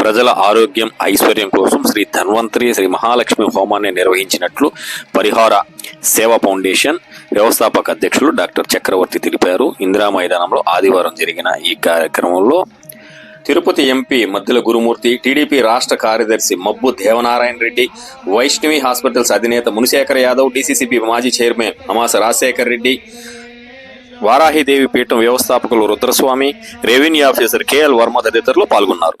ప్రజల ఆరోగ్యం ఐశ్వర్యం కోసం శ్రీ ధన్వంతరి శ్రీ మహాలక్ష్మి హోమాన్ని నిర్వహించినట్లు పరిహార సేవా ఫౌండేషన్ వ్యవస్థాపక అధ్యక్షులు డాక్టర్ చక్రవర్తి తెలిపారు. ఇందిరా మైదానంలో ఆదివారం జరిగిన ఈ కార్యక్రమంలో తిరుపతి ఎంపీ మధ్యల గురుమూర్తి టీడీపీ రాష్ట్ర కార్యదర్శి మబ్బు దేవనారాయణ రెడ్డి వైష్ణవి హాస్పిటల్స్ అధినేత మునిశేఖర్ యాదవ్ డీసీసీపీ మాజీ చైర్మన్ అమాస రాజశేఖర్ రెడ్డి వారాహిదేవి పీఠం వ్యవస్థాపకులు Rudraswamy revenue officer KL Varma తదితరులు పాల్గొన్నారు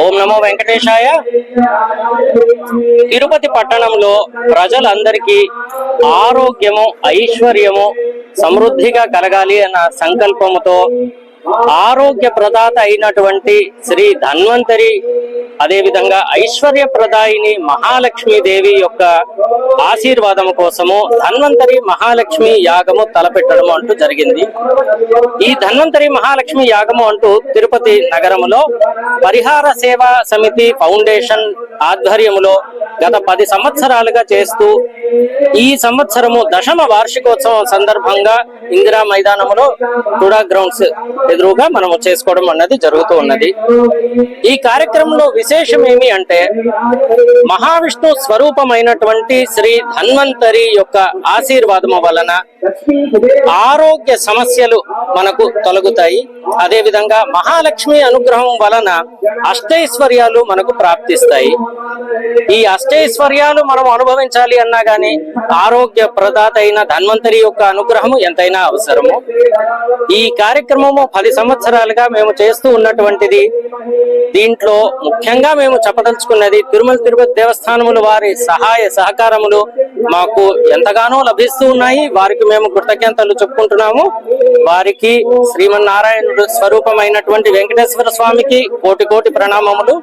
ఓం నమో వెంకటేశాయ. తిరుపతి పట్టణంలో ప్రజలందరికీ ఆరోగ్యము ఐశ్వర్యము సమృద్ధిగా కలగాలి అన్న సంకల్పముతో ఆరోగ్య ప్రదాత అయినటువంటి శ్రీ ధన్వంతరి అదేవిధంగా ఐశ్వర్య ప్రదాయిని మహాలక్ష్మి దేవి యొక్క ఆశీర్వాదం కోసము ధన్వంతరి మహాలక్ష్మి యాగము తలపెట్టడం అంటూ జరిగింది. ఈ ధన్వంతరి మహాలక్ష్మి యాగము అంటూ తిరుపతి నగరములో పరిహార సేవా సమితి ఫౌండేషన్ ఆధ్వర్యములో గత పది సంవత్సరాలుగా చేస్తూ ఈ సంవత్సరము దశమ వార్షికోత్సవం సందర్భంగా ఇందిరా మైదానములో టుడా గ్రౌండ్స్ ఎదురుగా మనము చేసుకోవడం అన్నది జరుగుతూ ఉన్నది. ఈ కార్యక్రమంలో విశేషం ఏమి అంటే మహావిష్ణు స్వరూపమైనటువంటి శ్రీ ధన్వంతరి యొక్క ఆశీర్వాదము వలన ఆరోగ్య సమస్యలు మనకు తొలగుతాయి. అదే విధంగా మహాలక్ష్మి అనుగ్రహం వలన అష్టైశ్వర్యాలు మనకు ప్రాప్తిస్తాయి. ఈ అష్టైశ్వర్యాలు మనం అనుభవించాలి అన్నా గాని ఆరోగ్య ప్రదాత అయిన ధన్వంతరి యొక్క అనుగ్రహము ఎంతైనా అవసరము. ఈ కార్యక్రమము పది సంవత్సరాలుగా మేము చేస్తూ ఉన్నటువంటిది. దీంట్లో ముఖ్యంగా మేము చెప్పదలుచుకున్నది తిరుమల తిరుపతి దేవస్థానములు వారి సహాయ సహకారములు మాకు ఎంతగానో లభిస్తూ ఉన్నాయి. వారికి మేము కృతజ్ఞతలు చెప్పుకుంటున్నాము. వారికి శ్రీమన్నారాయణుడు స్వరూపమైనటువంటి వెంకటేశ్వర స్వామికి కోటి కోటి ప్రణామములు.